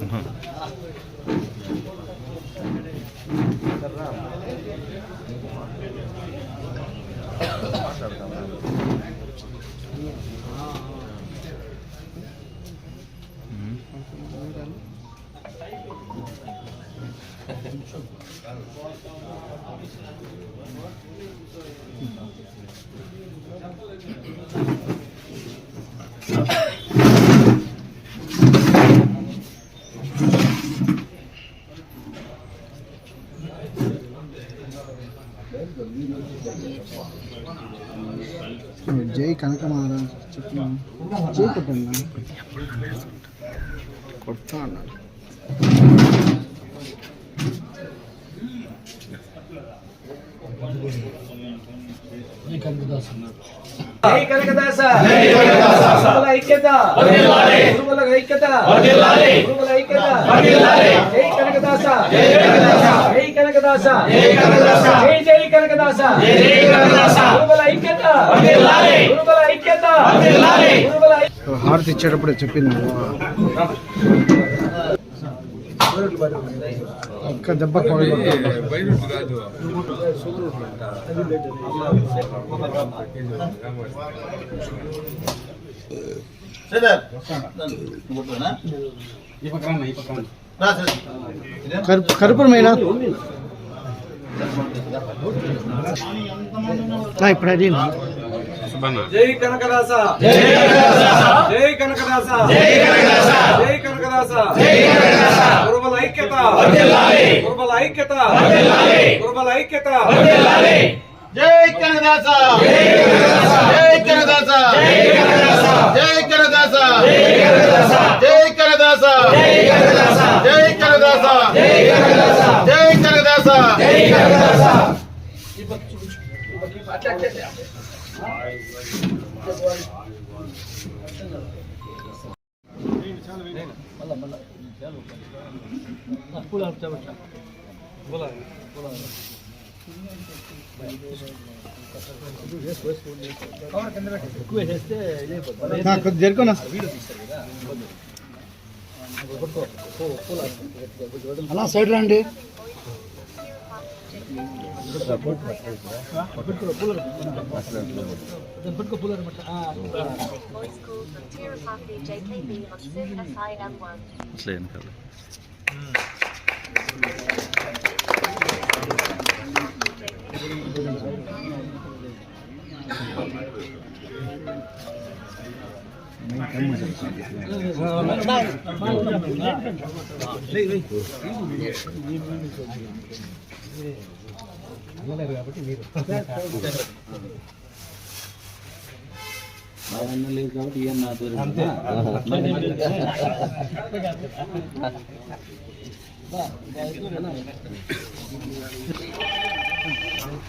జై కొడతా అన్నాడు జై కనకదాస. ఐక్యత ఐక్యత ఐక్యత జై కనకదాస. జై కనకదాస. జై జై కనకదాస ఐక్యత. గురువుల ఐక్యత. హారతి ఇచ్చేటప్పుడు చెప్పింది ఒక్క దెబ్బ కరుపురమైనా? ఇప్పుడు అది జై కనకదాస జై కనకదాస జై కనకదాస జై కనకదాస జై కనకదాస గురువుల ఐక్యత గురువుల ఐక్యత గురువుల ఐక్యత జై కనకదాస జై కనకదాస జై కనకదాస జై కనకదాస జై కనకదాస జై కనకదాస కొద్ది అలా సైడ్ రండి. అట్లా ఏం కాదు Thank you. JKB, Maksud SIM1.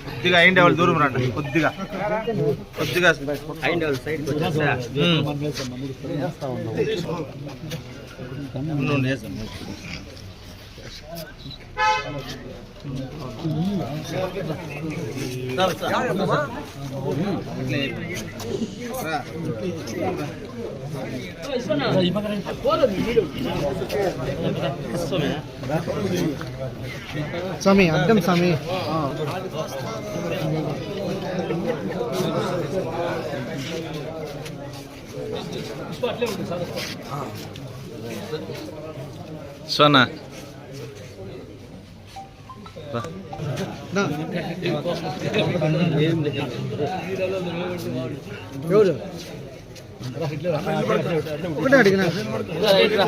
కొద్దిగా అయిండే వాళ్ళు దూరం రండి కొద్దిగా. కొద్దిగా అయిండే వాళ్ళు సైడ్ స్వామి అర్థం స్వామి. సోనా ఎవరు ఒకటే అడిగినా సరేనా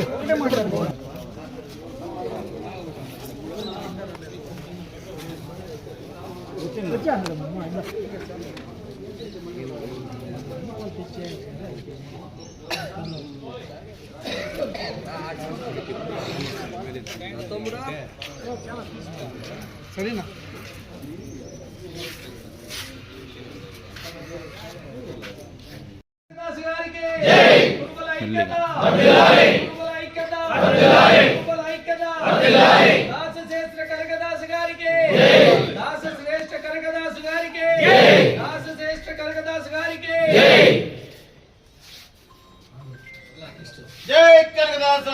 దాస్ గారికి జై గురువుల ఐక్యత గురువుల ఐక్యత గురువుల ఐక్యత దాస శ్రేష్ఠ కనకదాస్ గారికి దాస శ్రేష్ఠ కనకదాస్ గారికి దాస శ్రేష్ఠ కనకదాస్ గారికి జై కనకదాస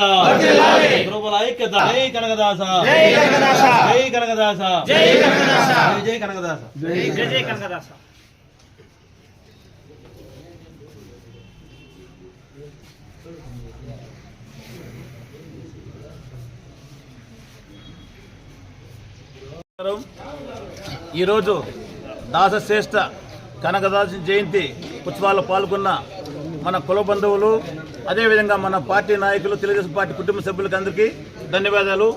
ఐక్యత. గురువుల ఐక్యత. జై కనకదాస. జై కనకదాస. జై కనకదాస. జై కనకదాస. జై కనకదాస. జై జై కనకదాస. ఈరోజు దాసశ్రేష్ఠ కనకదాసు జయంతి ఉత్సవాల్లో పాల్గొన్న మన కుల బంధువులు అదేవిధంగా మన పార్టీ నాయకులు తెలుగుదేశం పార్టీ కుటుంబ సభ్యులకి అందరికీ ధన్యవాదాలు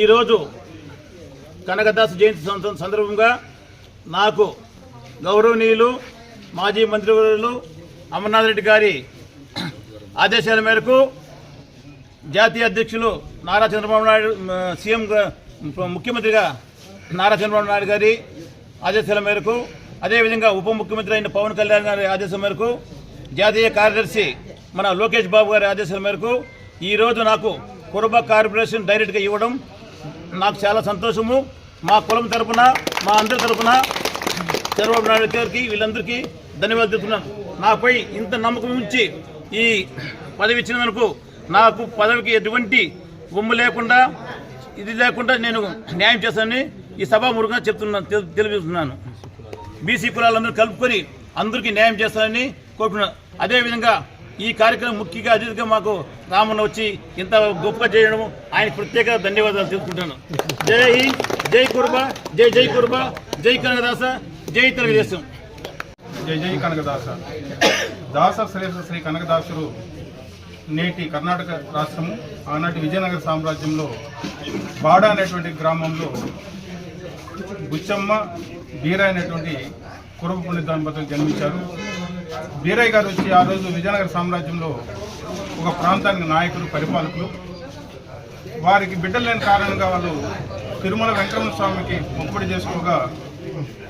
ఈరోజు కనకదాస్ జయంతి సంద- సందర్భంగా నాకు గౌరవనీయులు మాజీ మంత్రివర్యులు అమర్నాథ్ రెడ్డి గారి ఆదేశాల మేరకు జాతీయ అధ్యక్షులు నారా చంద్రబాబు నాయుడు సీఎం ముఖ్యమంత్రిగా నారా చంద్రబాబు నాయుడు గారి ఆదేశాల మేరకు అదేవిధంగా ఉప ముఖ్యమంత్రి అయిన పవన్ కళ్యాణ్ గారి ఆదేశం మేరకు జాతీయ కార్యదర్శి మన లోకేష్ బాబు గారి ఆదేశాల మేరకు ఈరోజు నాకు కురుబ కార్పొరేషన్ డైరెక్ట్గా ఇవ్వడం నాకు చాలా సంతోషము. మా కులం తరఫున మా అందరి తరపున చంద్రబాబు నాయుడు గారికి వీళ్ళందరికీ ధన్యవాదాలు తెలుపుతున్నాను. నాపై ఇంత నమ్మకం ఉంచి ఈ పదవి ఇచ్చినందుకు నాకు పదవికి ఎటువంటి ఉమ్ము లేకుండా ఇది లేకుండా నేను న్యాయం చేస్తానని ఈ సభాముఖంగా చెప్తున్నాను తెలియజేస్తున్నాను. బీసీ కులాలందరూ కలుపుకొని అందరికీ న్యాయం చేస్తానని కోరుకున్నాను అదేవిధంగా ఈ కార్యక్రమం ముఖ్యంగా అతిథిగా మాకు రామన్న వచ్చి ఇంత గొప్పగా చేయడం ఆయన ప్రత్యేక ధన్యవాదాలు తెలుసుకుంటాను జై హింద్ జై కుర్బా జై జై కుర్బా జై కనకదాస జై తెలుగుదేశం. జై జై కనకదాస. దాస శ్రేష్ఠ శ్రీ కనకదాసుడు నేటి కర్ణాటక రాష్ట్రము ఆనాటి విజయనగర సామ్రాజ్యంలో బాడ అనేటువంటి గ్రామంలో బుచ్చమ్మ బీరా అనేటువంటి కురబ పుణ్య దంపతులు జన్మించారు. బీరయ్య గారు వచ్చి ఆ రోజు విజయనగర సామ్రాజ్యంలో ఒక ప్రాంతానికి నాయకులు పరిపాలకులు. వారికి బిడ్డలు లేని కారణంగా వాళ్ళు తిరుమల వెంకటరమణ స్వామికి మొక్కుబడి చేసుకోగా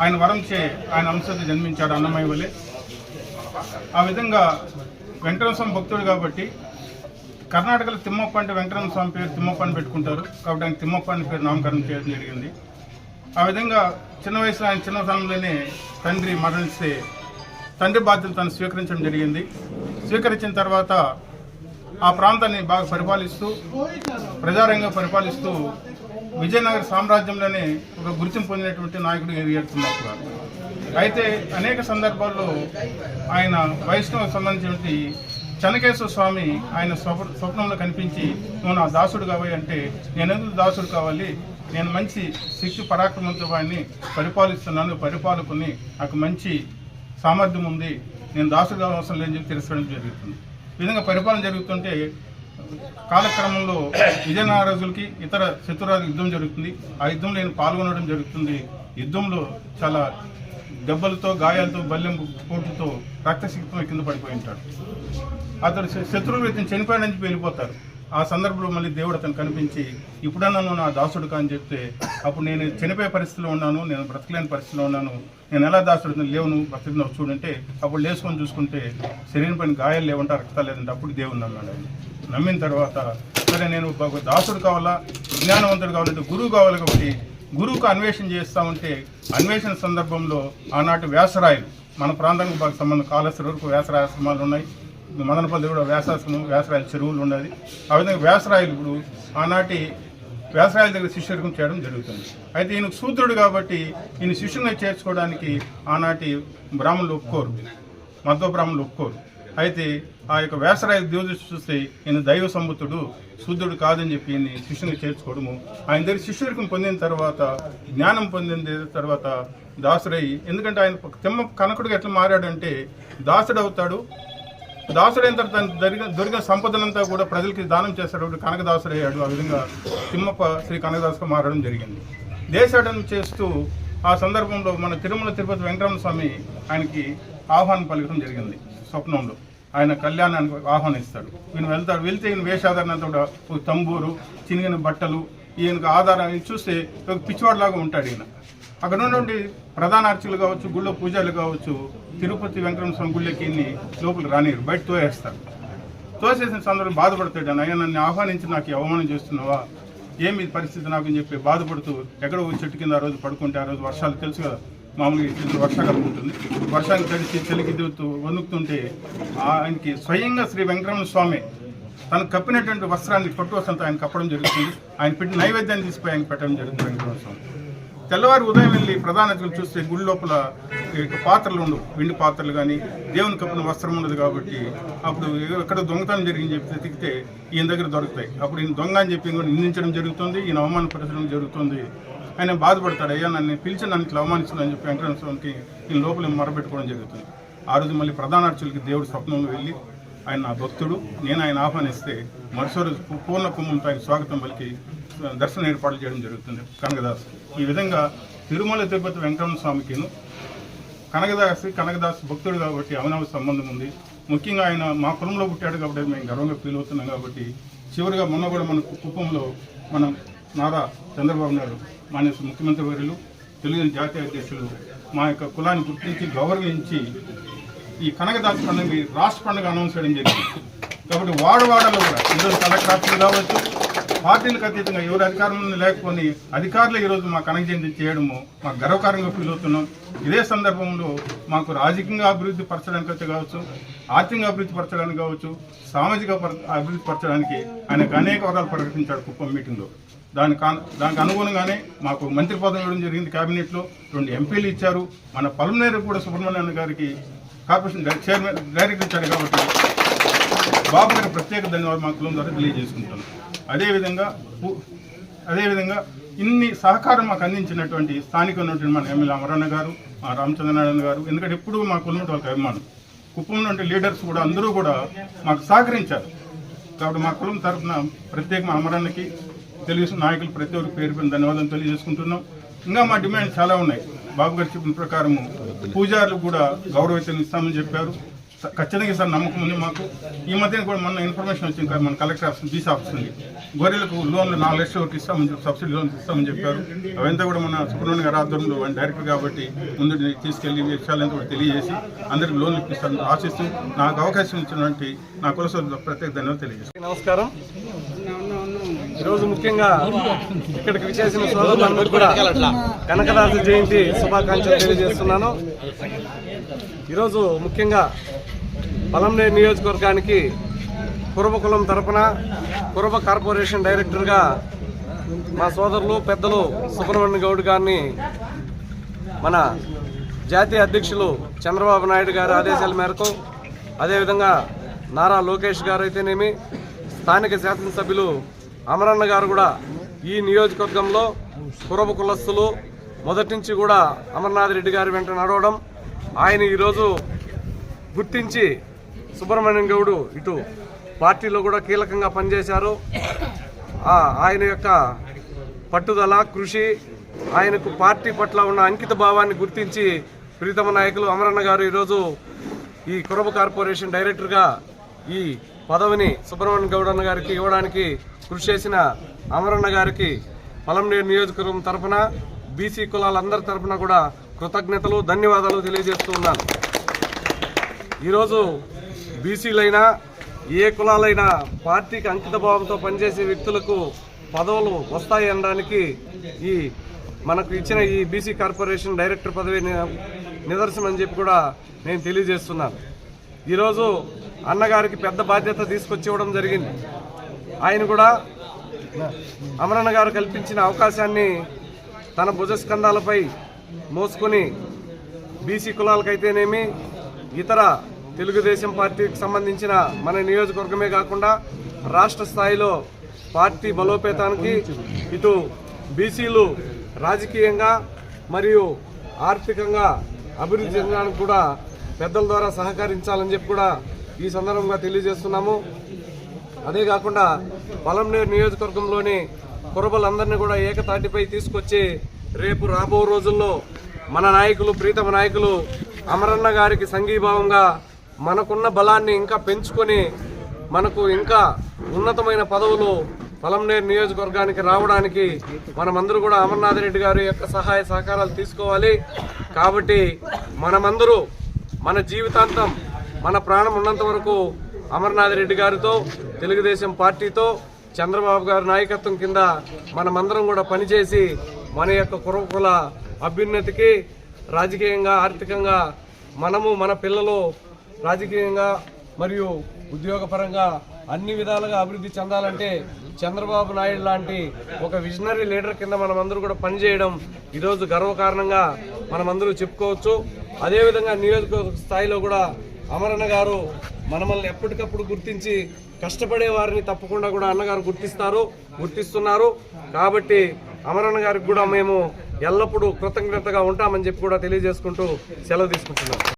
ఆయన వరం చే ఆయన అంశత జన్మించాడు అన్నమయ్య వలె. ఆ విధంగా వెంకటరమణ స్వామి భక్తుడు కాబట్టి కర్ణాటకలో తిమ్మప్ప అంటే వెంకటరమణ స్వామి పేరు తిమ్మప్ప అని పెట్టుకుంటారు. కాబట్టి ఆయన తిమ్మప్ప అని పేరు నామకరణం చేయడం జరిగింది. ఆ విధంగా చిన్న వయసులో ఆయన చిన్న సమయంలోనే తండ్రి మరణిస్తే తండ్రి బాధ్యతలు తను స్వీకరించడం జరిగింది. స్వీకరించిన తర్వాత ఆ ప్రాంతాన్ని బాగా పరిపాలిస్తూ ప్రజారంగం పరిపాలిస్తూ విజయనగర సామ్రాజ్యంలోనే ఒక గుర్తింపు పొందినటువంటి నాయకుడు ఎదుగుతున్నప్పుడు అయితే అనేక సందర్భాల్లో ఆయన వైష్ణవ సంబంధించినటువంటి చెనకేశ్వర స్వామి ఆయన స్వప్నంలో కనిపించి నువ్వు నా దాసుడు కావాలి అంటే నేను ఎందుకు దాసుడు కావాలి? నేను మంచి శక్తి పరాక్రమంతో వాడిని పరిపాలిస్తున్నాను పరిపాలకుని నాకు మంచి సామర్థ్యం ఉంది. నేను దాసుడు కావాల్సిన అవసరం లేని చెప్పి తిరస్కరించడం జరుగుతుంది. ఈ విధంగా పరిపాలన జరుగుతుంటే కాలక్రమంలో విజయనగరాజులకి ఇతర శత్రురాజు యుద్ధం జరుగుతుంది. ఆ యుద్ధంలో నేను పాల్గొనడం జరుగుతుంది. యుద్ధంలో చాలా దెబ్బలతో గాయాలతో బల్లెం పోటుతో రక్తశక్తితో కింద పడిపోయి ఉంటాడు అతడు శ- శత్రువులు ఇతను చనిపోయాడని చెప్పి వెళ్ళిపోతారు. ఆ సందర్భంలో మళ్ళీ దేవుడు అతను కనిపించి ఇప్పుడన్నా నువ్వు నా దాసుడు కాని చెప్తే అప్పుడు నేను చనిపోయే పరిస్థితిలో ఉన్నాను నేను బ్రతకలేని పరిస్థితిలో ఉన్నాను. నేను ఎలా దాసుడు లేవు నువ్వు చూడంటే అప్పుడు లేచుకొని చూసుకుంటే శరీరం పైన గాయాలు లేవంటే రక్తాలు లేదంటే అప్పుడు దేవుని నమ్మాడు ఆయన. నమ్మిన తర్వాత సరే నేను దాసుడు కావాలా జ్ఞానవంతుడు కావాలంటే గురువు కావాలి కాబట్టి గురువుకు అన్వేషణ చేస్తా ఉంటే అన్వేషణ సందర్భంలో ఆనాటి వ్యాసరాయలు మన ప్రాంతానికి బాగా సంబంధం కాళేశ్వర వరకు వ్యాసరాశ్రమాలు ఉన్నాయి. మదనపల్లి కూడా వ్యాసాశ్రమం వ్యాసరాయల చెరువులు ఉన్నది. ఆ విధంగా వ్యాసరాయలు ఇప్పుడు ఆనాటి వ్యాసరాయల దగ్గర శిష్యర్గం చేయడం జరుగుతుంది. అయితే ఈయన శూద్రుడు కాబట్టి ఈయన శిష్యునిగా చేర్చుకోవడానికి ఆనాటి బ్రాహ్మణులు ఒప్పుకోరు. మధ్వ బ్రాహ్మణులు ఒప్పుకోరు. అయితే ఆ యొక్క వ్యాసరాయ దేవదృష్టి చూస్తే ఈయన దైవ సంబుద్ధుడు శుద్ధుడు కాదని చెప్పి ఈయన్ని శిష్యుని చేర్చుకోవడము. ఆయన దగ్గర శిష్యుడికం పొందిన తర్వాత జ్ఞానం పొందిన తర్వాత దాసుడై ఎందుకంటే ఆయన తిమ్మ కనకుడిగా ఎట్లా మారాడంటే దాసుడు అవుతాడు దాసుడైన తర్వాత తనకు దొరికిన దొరికిన కూడా ప్రజలకి దానం చేస్తాడు కనకదాసుడు అయ్యాడు. ఆ విధంగా తిమ్మప్ప శ్రీ కనకదాసుగా మారడం జరిగింది. దేశాటం చేస్తూ ఆ సందర్భంలో మన తిరుమల తిరుపతి వెంకటరమణ స్వామి ఆయనకి ఆహ్వానం పలకడం జరిగింది స్వప్నంలో. ఆయన కళ్యాణానికి ఆహ్వానిస్తాడు. ఈయన వెళ్తాడు. వెళ్తే ఈయన వేషాధారణతో కూడా ఒక తంబూరు చినిగిన బట్టలు ఈయనకు ఆధారం చూస్తే ఒక పిచ్చివాడిలాగా ఉంటాడు ఈయన. అక్కడ ఉన్నటువంటి ప్రధాన అర్చకులు కావచ్చు గుళ్ళో పూజలు కావచ్చు తిరుపతి వెంకటరమణ స్వామి గుళ్ళకి ఈయన్ని లోపలికి రానిరు బయట తోయేస్తారు. తోసేసిన సందర్భం బాధపడతాడు అని అయ్యా నన్ను ఆహ్వానించి నాకు అవమానం చేస్తున్నావా? ఏమి పరిస్థితి నాకు? అని చెప్పి బాధపడుతూ ఎక్కడో చెట్టు కింద ఆ రోజు పడుకుంటే ఆ రోజు వర్షాలు తెలుసు కదా మామూలుగా ఇది వర్షాకాలం ఉంటుంది. వర్షానికి తడిచి చలికి దిగుతూ వణుకుతుంటే ఆయనకి స్వయంగా శ్రీ వెంకటరమణ స్వామి తను కప్పినటువంటి వస్త్రాన్ని పట్టు ఆయన కప్పడం జరుగుతుంది. ఆయన పెట్టి నైవేద్యాన్ని తీసుకుపోయి ఆయన పెట్టడం జరుగుతుంది వెంకటేశ్వర తెల్లవారు ఉదయం వెళ్ళి ప్రధాన అతిథులు చూస్తే గుడి లోపల ఈ యొక్క పాత్రలు ఉండవు. వెండి పాత్రలు కానీ దేవుని కప్పిన వస్త్రం ఉండదు కాబట్టి అప్పుడు ఎక్కడ దొంగతనం జరిగింది చెప్పి వెతికితే ఈయన దగ్గర దొరుకుతాయి. అప్పుడు ఈయన దొంగ అని చెప్పి కూడా నిందించడం జరుగుతుంది ఈయన అవమానపరచడం జరుగుతుంది. ఆయన బాధపడతాడు అయ్యా నన్ను పిలిచి నన్ను ఇట్లా అవమానిస్తుందని చెప్పి వెంకటేశ్వర ఈయన లోపల మరబెట్టుకోవడం జరుగుతుంది. ఆ రోజు మళ్ళీ ప్రధాన అర్చులకి దేవుడు స్వప్నంలో వెళ్ళి ఆయన నా భక్తుడు. నేను ఆయన ఆహ్వానిస్తే మరుసటి రోజు పూర్ణ కుంభంతో ఆయన స్వాగతం పలికి దర్శన ఏర్పాట్లు చేయడం జరుగుతుంది. కనకదాస్. ఈ విధంగా తిరుమల తిరుపతి వెంకటరమణ స్వామికిను కనకదాస్ కనకదాస్ భక్తుడు కాబట్టి అవనవ సంబంధం ఉంది. ముఖ్యంగా ఆయన మా కులంలో పుట్టాడు కాబట్టి మేము గర్వంగా ఫీల్ అవుతున్నాం కాబట్టి చివరిగా మొన్న కూడా మన కుప్పంలో మనం నారా చంద్రబాబు నాయుడు మాన్య ముఖ్యమంత్రి వర్యులు తెలుగు జాతీయ అధ్యక్షులు మా యొక్క కులాన్ని గుర్తించి గౌరవించి ఈ కనకదాస పండుగ రాష్ట్ర పండుగ అనౌన్స్ చేయడం జరిగింది. కాబట్టి వాడవాడలో కూడా ఈరోజు కలెక్టర్ కావచ్చు పార్టీలకు అతీతంగా ఎవరు అధికారంలో లేకపోని అధికారులు ఈరోజు మా కనక జయంతి చేయడము మాకు గర్వకారంగా ఫీల్ అవుతున్నాం. ఇదే సందర్భంలో మాకు రాజకీయంగా అభివృద్ధి పరచడానికి అయితే కావచ్చు ఆర్థికంగా అభివృద్ధి పరచడానికి కావచ్చు సామాజిక అభివృద్ధి పరచడానికి ఆయనకు అనేక వరాలు ప్రకటించాడు కుప్పం మీటింగ్లో. దానికి దానికి అనుగుణంగానే మాకు మంత్రి పదవి ఇవ్వడం జరిగింది కేబినెట్లో రెండు ఎంపీలు ఇచ్చారు. మన పల్మనేరు కూడా సుబ్రహ్మణ్యం గారికి కార్పొరేషన్ చైర్మన్ డైరెక్టర్ ఇచ్చాడు కాబట్టి బాబు గారి ప్రత్యేక ధన్యవాదాలు మా కులం ద్వారా తెలియజేసుకుంటాను అదేవిధంగా అదేవిధంగా ఇన్ని సహకారం మాకు అందించినటువంటి స్థానిక ఉన్నటువంటి మన ఎమ్మెల్యే అమరన్న గారు మా రామచంద్రనారాయణ గారు ఎందుకంటే ఎప్పుడు మా కులం వాళ్ళకి అభిమానం. కుప్పం నుండి లీడర్స్ కూడా అందరూ కూడా మాకు సహకరించారు. కాబట్టి మా కులం తరఫున ప్రత్యేక మా అమరన్నకి తెలుగు నాయకులు ప్రతి ఒక్కరి పేరు పైన ధన్యవాదాలు తెలియజేసుకుంటున్నాం. ఇంకా మా డిమాండ్ చాలా ఉన్నాయి. బాబు గారు చెప్పిన ప్రకారము పూజారులు కూడా గౌరవం ఇస్తామని చెప్పారు. ఖచ్చితంగా సార్ నమ్మకం ఉంది మాకు. ఈ మధ్యన కూడా మన ఇన్ఫర్మేషన్ వచ్చింది కదా మన కలెక్టర్ ఆఫీస్ బీసీ ఆఫీస్ నుండి. గొర్రెలకు లోన్లు నాలుగు లక్షల వరకు ఇస్తామని చెప్పి సబ్సిడీ లోన్స్ ఇస్తామని చెప్పారు. అవంతా కూడా మన సుబ్రహ్మణ్య గారి ఆధ్వర్యంలో ఆయన డైరెక్టర్ కాబట్టి ముందు తీసుకెళ్ళి ఈ కూడా తెలియజేసి అందరికి లోన్లు ఇప్పిస్తారని ఆశిస్తూ నాకు అవకాశం ఇచ్చినటువంటి నా కుల ప్రత్యేక ధన్యవాదాలు తెలియజేస్తాను నమస్కారం. ఈరోజు ముఖ్యంగా ఇక్కడికి విచ్చేసిన సోదరులందరూ కూడా కనకదాస జయంతి శుభాకాంక్షలు తెలియజేస్తున్నాను. ఈరోజు ముఖ్యంగా పలంనే నియోజకవర్గానికి కురబకులం తరపున కురబ కార్పొరేషన్ డైరెక్టర్గా మా సోదరులు పెద్దలు సుబ్రహ్మణ్య గౌడ్ గారిని మన జాతీయ అధ్యక్షులు చంద్రబాబు నాయుడు గారి ఆదేశాల మేరకు అదేవిధంగా నారా లోకేష్ గారు అయితేనేమి స్థానిక శాసనసభ్యులు అమరన్న గారు కూడా ఈ నియోజకవర్గంలో కురబ కులస్తులు మొదటి నుంచి కూడా అమర్నాథ్ రెడ్డి గారి వెంట నడవడం ఆయన ఈరోజు గుర్తించి సుబ్రహ్మణ్యం గౌడు ఇటు పార్టీలో కూడా కీలకంగా పనిచేశారు. ఆయన యొక్క పట్టుదల కృషి ఆయనకు పార్టీ పట్ల ఉన్న అంకిత భావాన్ని గుర్తించి ప్రీతమ నాయకులు అమరన్న గారు ఈరోజు ఈ కురబ కార్పొరేషన్ డైరెక్టర్గా ఈ పదవిని సుబ్రహ్మణ్య గౌడన్న గారికి ఇవ్వడానికి కృషి చేసిన అమరన్న గారికి పలంనేరు నియోజకవర్గం తరఫున బీసీ కులాలందరి తరఫున కూడా కృతజ్ఞతలు ధన్యవాదాలు తెలియజేస్తూ ఉన్నాను. ఈరోజు బీసీలైనా ఏ కులాలైనా పార్టీకి అంకితభావంతో పనిచేసే వ్యక్తులకు పదవులు వస్తాయి అనడానికి ఈ మనకు ఇచ్చిన ఈ బీసీ కార్పొరేషన్ డైరెక్టర్ పదవి నిదర్శనం అని చెప్పి కూడా నేను తెలియజేస్తున్నాను. ఈరోజు అన్నగారికి పెద్ద బాధ్యత తీసుకొచ్చి ఇవ్వడం జరిగింది. ఆయన కూడా అమరన్న గారు కల్పించిన అవకాశాన్ని తన భుజస్కంధాలపై మోసుకొని బీసీ కులాలకైతేనేమి ఇతర తెలుగుదేశం పార్టీకి సంబంధించిన మన నియోజకవర్గమే కాకుండా రాష్ట్ర స్థాయిలో పార్టీ బలోపేతానికి ఇటు బీసీలు రాజకీయంగా మరియు ఆర్థికంగా అభివృద్ధి చెందడానికి కూడా పెద్దల ద్వారా సహకరించాలని చెప్పి కూడా ఈ సందర్భంగా తెలియజేస్తున్నాము. అదే కాకుండా పలంనేరు నియోజకవర్గంలోని కురబలందరినీ కూడా ఏకతాటిపై తీసుకొచ్చి రేపు రాబో రోజుల్లో మన నాయకులు ప్రీతమ నాయకులు అమరన్న గారికి సంఘీభావంగా మనకున్న బలాన్ని ఇంకా పెంచుకొని మనకు ఇంకా ఉన్నతమైన పదవులు పొలంనేరు నియోజకవర్గానికి రావడానికి మనమందరూ కూడా అమర్నాథ్ రెడ్డి గారి యొక్క సహాయ సహకారాలు తీసుకోవాలి. కాబట్టి మనమందరూ మన జీవితాంతం మన ప్రాణం ఉన్నంత వరకు అమర్నాథ్ రెడ్డి గారితో తెలుగుదేశం పార్టీతో చంద్రబాబు గారి నాయకత్వం కింద మనమందరం కూడా పనిచేసి మన యొక్క కురకుల అభ్యున్నతికి రాజకీయంగా ఆర్థికంగా మనము మన పిల్లలు రాజకీయంగా మరియు ఉద్యోగపరంగా అన్ని విధాలుగా అభివృద్ధి చెందాలంటే చంద్రబాబు నాయుడు లాంటి ఒక విజనరీ లీడర్ కింద మనమందరూ కూడా పనిచేయడం ఈరోజు గర్వకారణంగా మనమందరూ చెప్పుకోవచ్చు. అదేవిధంగా నియోజకవర్గ స్థాయిలో కూడా అమరన్న గారు మనమల్ని ఎప్పటికప్పుడు గుర్తించి కష్టపడే వారిని తప్పకుండా కూడా అన్నగారు గుర్తిస్తారు గుర్తిస్తున్నారు. కాబట్టి అమరన్న గారికి కూడా మేము ఎల్లప్పుడూ కృతజ్ఞతగా ఉంటామని చెప్పి కూడా తెలియజేసుకుంటూ సెలవు తీసుకుంటున్నాం.